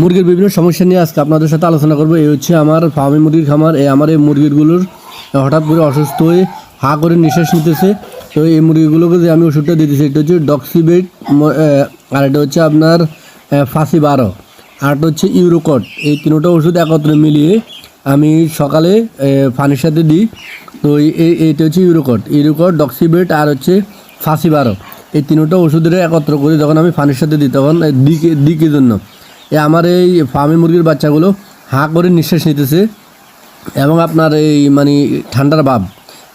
মুরগির বিভিন্ন সমস্যা নিয়ে আজকে আপনাদের সাথে আলোচনা করব। এই হচ্ছে আমার ফার্মি মুরগির খামার। এই আমার এই মুরগিগুলোর হঠাৎ করে অসুস্থ হয়ে হা করে নিঃশ্বাস নিতেছে। তো এই মুরগিগুলোকে যে আমি ওষুধটা দিতেছি, এটা হচ্ছে ডক্সিবেট আর এটা হচ্ছে আপনার ফাঁসি বারো। আর একটা হচ্ছে ইউরোকট। এই তিনটা ওষুধ একত্রে মিলিয়ে আমি সকালে পানির সাথে দিই। তো এই- এই এইটা হচ্ছে ইউরোকট। ইউরোকট, ডক্সিবেট আর হচ্ছে ফাঁসি বারো। এই তিনটা ওষুধের একত্র করে যখন আমি পানির সাথে দিই, তখন দিকে দিকের জন্য। এ আমার এই ফার্মি মুরগির বাচ্চাগুলো হাঁ করে নিঃশ্বাস নিতেছে এবং আপনার এই মানে ঠান্ডার ভাব।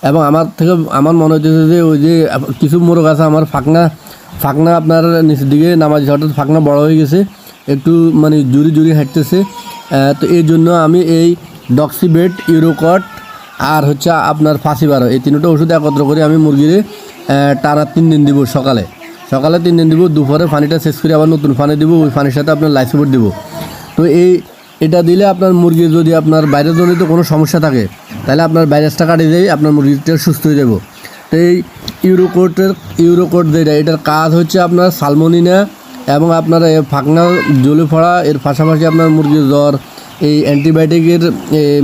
এবং আমার থেকে আমার মনে হচ্ছে যে ওই যে কিছু মোরগ আছে, আমার ফাঁকনা ফাঁকনা আপনার নিচের দিকে নামাজি হঠাৎ ফাঁকনা বড় হয়ে গেছে, একটু মানে জুরি জুরি হাঁটতেছে। তো এই জন্য আমি এই ডক্সিবেট ইউরোকট আর হচ্ছে আপনার ফাঁসি বারো এই তিনটা ওষুধ একত্র করে আমি মুরগিরে টানা তিন দিন দিব সকালে। সকালে তিন দিন দিব, দুপুরে পানিটা শেষ করে আবার নতুন পানি দিব, ওই পানির সাথে আপনার লাইসোবট দিব। তো এই, এটা দিলে আপনার মুরগির যদি আপনার বাইরের জনিত কোনো সমস্যা থাকে, তাহলে আপনার ভাইরাসটা কাটিয়ে দেয় আপনার মুরগিটা সুস্থ হয়ে যাব। তো এই ইউরোকোটের, ইউরোকোট যেটা, এটার কাজ হচ্ছে আপনার সালমোনিনা এবং আপনার ফাঁকনা জ্বলে পড়া এর পাশাপাশি আপনার মুরগির জ্বর, এই অ্যান্টিবায়োটিকের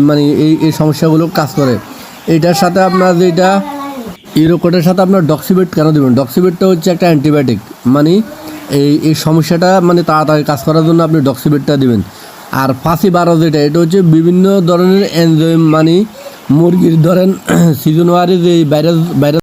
মানে এই এই সমস্যাগুলো কাজ করে। এটার সাথে আপনার যেটা ইউরোকোটের সাথে আপনার ডক্সিবেট কেন দেবেন? ডক্সিবেটটা হচ্ছে একটা অ্যান্টিবায়োটিক মানে এই এই সমস্যাটা মানে তাড়াতাড়ি কাজ করার জন্য আপনি ডক্সিবেটটা দেবেন। আর ফাঁসি বারো যেটা এটা হচ্ছে বিভিন্ন ধরনের এনজয় মানে মুরগির ধরেন সিজন সিজনওয়ারি যে ভাইরাস ভাইরাস